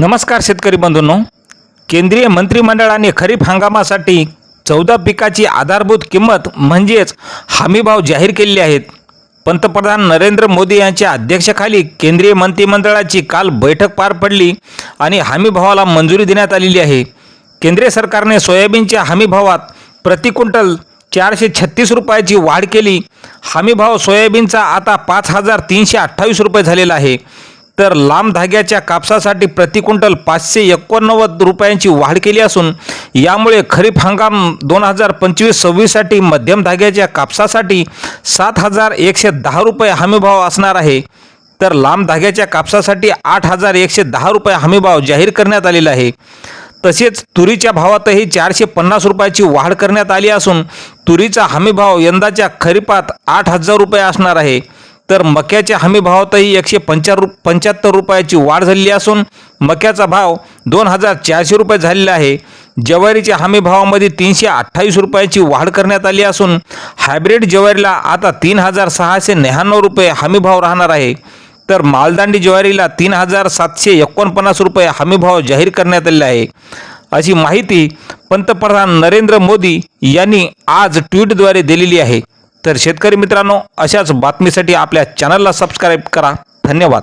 नमस्कार शेतकरी बंधूंनो. केंद्रीय मंत्रिमंडळाने खरीप हंगामासाठी चौदा पिकाची आधारभूत किंमत म्हणजेच हमीभाव जाहीर केलेले आहेत. पंतप्रधान नरेंद्र मोदी यांच्या अध्यक्षतेखाली केंद्रीय मंत्रिमंडळाची काल बैठक पार पडली आणि हमीभावाला मंजुरी देण्यात आलेली आहे. केंद्रीय सरकारने सोयाबीनच्या हमीभावात प्रति क्विंटल चारशे छत्तीस रुपयाची वाढ केली. हमीभाव सोयाबीनचा आता पाच हजार तीनशे अठ्ठावीस रुपये झालेला आहे. तर लांब धाग्याच्या कापसासाठी प्रति क्विंटल पाचशे एकोणनव्वद रुपयांची वाढ केली असून यामुळे खरीप हंगाम दोन हजार पंचवीस सव्वीससाठी मध्यम धाग्याच्या कापसासाठी सात हजार एकशे दहा रुपये हमीभाव असणार आहे. तर लांब धाग्याच्या कापसासाठी आठ हजार एकशे दहा रुपये हमीभाव जाहीर करण्यात आलेला आहे. तसेच तुरीच्या भावातही चारशे पन्नास रुपयाची वाढ करण्यात आली असून तुरीचा हमीभाव यंदाच्या खरीपात आठ हजार रुपये असणार आहे. तर मक्याच्या हमीभावातही एकशे पंचा रु पंच्याहत्तर रुपयाची वाढ झालेली असून मक्याचा भाव दोन हजार चारशे रुपये झालेला आहे. ज्वारीच्या हमीभावामध्ये तीनशे अठ्ठावीस रुपयाची वाढ करण्यात आली असून हायब्रिड ज्वारीला आता तीन हजार सहाशे न्याण्णव रुपये हमीभाव राहणार आहे. तर मालदांडी ज्वारीला तीन हजार सातशे एकोणपन्नास रुपये हमीभाव जाहीर करण्यात आलेला आहे. अशी माहिती पंतप्रधान नरेंद्र मोदी यांनी आज ट्विटद्वारे दिलेली आहे. तर शेतकरी मित्रांनो अशाच बातमीसाठी आपल्या चॅनलला सबस्क्राईब करा. धन्यवाद.